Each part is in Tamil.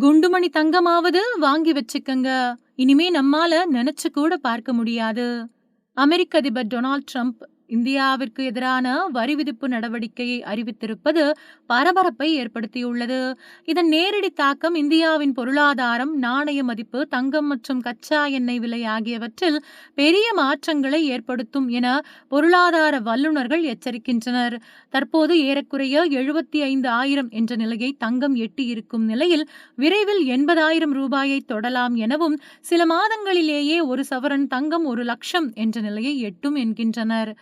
குண்டுமணி தங்கமாவது வாங்கி வச்சுக்கங்க. இனிமே நம்மால நினைச்சு கூட பார்க்க முடியாது. அமெரிக்க அதிபர் டொனால்ட் ட்ரம்ப் இந்தியாவிற்கு எதிரான வரி விதிப்பு நடவடிக்கையை அறிவித்திருப்பது பரபரப்பை ஏற்படுத்தியுள்ளது. இதன் நேரடி தாக்கம் இந்தியாவின் பொருளாதாரம் நாணய மதிப்பு தங்கம் மற்றும் கச்சா எண்ணெய் விலை ஆகியவற்றில் பெரிய மாற்றங்களை ஏற்படுத்தும் என பொருளாதார வல்லுநர்கள் எச்சரிக்கின்றனர். தற்போது ஏறக்குறைய எழுபத்தி ஐந்து ஆயிரம் என்ற நிலையை தங்கம் எட்டி இருக்கும் நிலையில் விரைவில் எண்பதாயிரம் ரூபாயை தொடலாம் எனவும் சில மாதங்களிலேயே ஒரு சவரன் தங்கம் ஒரு லட்சம் என்ற நிலையை எட்டும் என்கின்றனர்.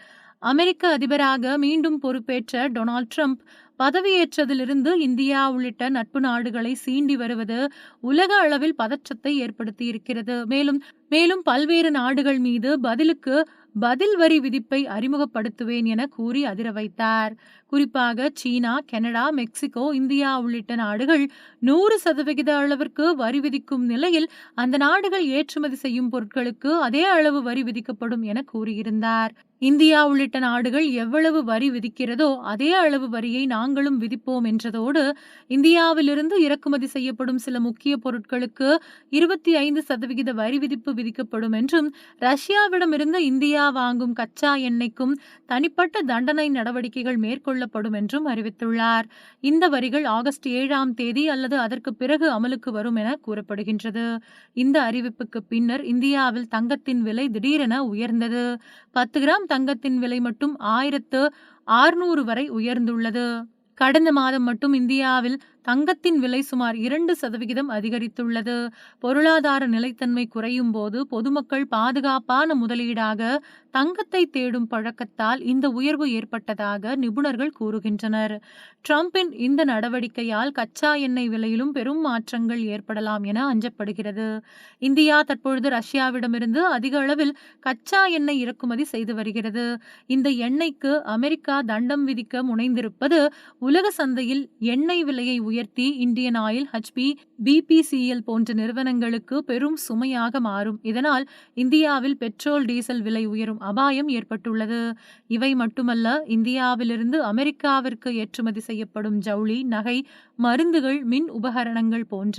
அமெரிக்க அதிபராக மீண்டும் பொறுப்பேற்ற டொனால்ட் ட்ரம்ப் பதவியேற்றதிலிருந்து இந்தியா உள்ளிட்ட நட்பு நாடுகளை சீண்டி வருவது உலக அளவில் பதற்றத்தை ஏற்படுத்தியிருக்கிறது. மேலும் மேலும் பல்வேறு நாடுகள் மீது பதிலுக்கு பதில் வரி விதிப்பை அறிமுகப்படுத்துவேன் என கூறி அதிர வைத்தார். குறிப்பாக சீனா கனடா மெக்சிகோ இந்தியா உள்ளிட்ட நாடுகள் நூறு சதவிகித அளவிற்கு வரி விதிக்கும் நிலையில் அந்த நாடுகள் ஏற்றுமதி செய்யும் பொருட்களுக்கு அதே அளவு வரி விதிக்கப்படும் என கூறியிருந்தார். இந்தியா உள்ளிட்ட நாடுகள் எவ்வளவு வரி விதிக்கிறதோ அதே அளவு வரியை நாங்களும் விதிப்போம் என்றதோடு இந்தியாவிலிருந்து இறக்குமதி செய்யப்படும் சில முக்கிய பொருட்களுக்கு இருபத்தி ஐந்து சதவிகித வரி விதிப்பு விதிக்கப்படும் என்றும் ரஷ்யாவிடமிருந்து இந்தியா வாங்கும் கச்சா எண்ணெய்க்கும் தனிப்பட்ட தண்டனை நடவடிக்கைகள் மேற்கொள்ளப்படும் என்றும் அறிவித்துள்ளார். இந்த வரிகள் ஆகஸ்ட் ஏழாம் தேதி அல்லது அதற்கு பிறகு அமலுக்கு வரும் என கூறப்படுகின்றது. இந்த அறிவிப்புக்கு பின்னர் இந்தியாவில் தங்கத்தின் விலை திடீரென உயர்ந்தது. பத்து கிராம் தங்கத்தின் விலை மட்டும் ஆயிரத்து ஆறுநூறு வரை உயர்ந்துள்ளது. கடந்த மாதம் மட்டும் இந்தியாவில் தங்கத்தின் விலை சுமார் இரண்டு சதவிகிதம் அதிகரித்துள்ளது. பொருளாதார நிலைத்தன்மை குறையும் போது பொதுமக்கள் பாதுகாப்பான முதலீடாக தங்கத்தை தேடும் பழக்கத்தால் இந்த உயர்வு ஏற்பட்டதாக நிபுணர்கள் கூறுகின்றனர். டிரம்பின் இந்த நடவடிக்கையால் கச்சா எண்ணெய் விலையிலும் பெரும் மாற்றங்கள் ஏற்படலாம் என அஞ்சப்படுகிறது. இந்தியா தற்பொழுது ரஷ்யாவிடமிருந்து அதிக அளவில் கச்சா எண்ணெய் இறக்குமதி செய்து வருகிறது. இந்த எண்ணெய்க்கு அமெரிக்கா தண்டம் விதிக்க முனைந்திருப்பது உலக சந்தையில் எண்ணெய் விலையை உயர்த்தி இந்தியன் ஆயில் ஹச்பி பிபிசிஎல் போன்ற நிறுவனங்களுக்கு பெரும் சுமையாக மாறும். இதனால் இந்தியாவில் பெட்ரோல் டீசல் விலை உயரும் அபாயம் ஏற்பட்டுள்ளது. இவை மட்டுமல்ல இந்தியாவிலிருந்து அமெரிக்காவிற்கு ஏற்றுமதி செய்யப்படும் ஜவுளி நகை மருந்துகள் மின் உபகரணங்கள் போன்ற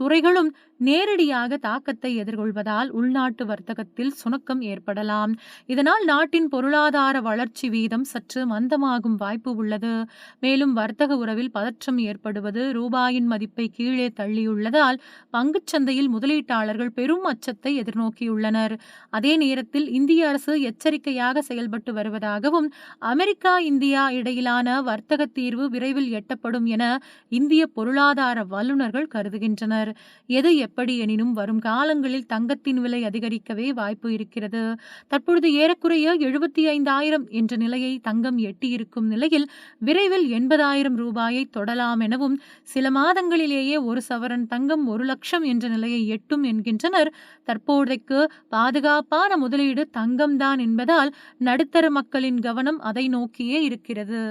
துறைகளும் நேரடியாக தாக்கத்தை எதிர்கொள்வதால் உள்நாட்டு வர்த்தகத்தில் சுணக்கம் ஏற்படலாம். இதனால் நாட்டின் பொருளாதார வளர்ச்சி வீதம் சற்று மந்தமாகும் வாய்ப்பு உள்ளது. மேலும் வர்த்தக உறவில் பதற்றம் ஏற்படுவது ரூபாயின் மதிப்பை கீழே தள்ளியுள்ளதால் பங்குச்சந்தையில் முதலீட்டாளர்கள் பெரும் அச்சத்தை எதிர்நோக்கியுள்ளனர். அதே நேரத்தில் இந்திய அரசு எச்சரிக்கையாக செயல்பட்டு வருவதாகவும் அமெரிக்கா இந்தியா இடையிலான வர்த்தக தீர்வு விரைவில் எட்டப்படும் என இந்திய பொருளாதார வல்லுநர்கள் கருதுகின்றனர். எது எப்படி எனினும் வரும் காலங்களில் தங்கத்தின் விலை அதிகரிக்கவே வாய்ப்பு இருக்கிறது. தற்பொழுது ஏறக்குறைய எழுபத்தி ஐந்தாயிரம் என்ற நிலையை தங்கம் எட்டியிருக்கும் நிலையில் விரைவில் எண்பதாயிரம் ரூபாயை தொடலாம் எனவும் சில மாதங்களிலேயே ஒரு சவரன் தங்கம் ஒரு லட்சம் என்ற நிலையை எட்டும் என்கின்றனர். தற்போதைக்கு பாதுகாப்பான முதலீடு தங்கம்தான் என்பதால் நடுத்தர மக்களின் கவனம் அதை நோக்கியே இருக்கிறது.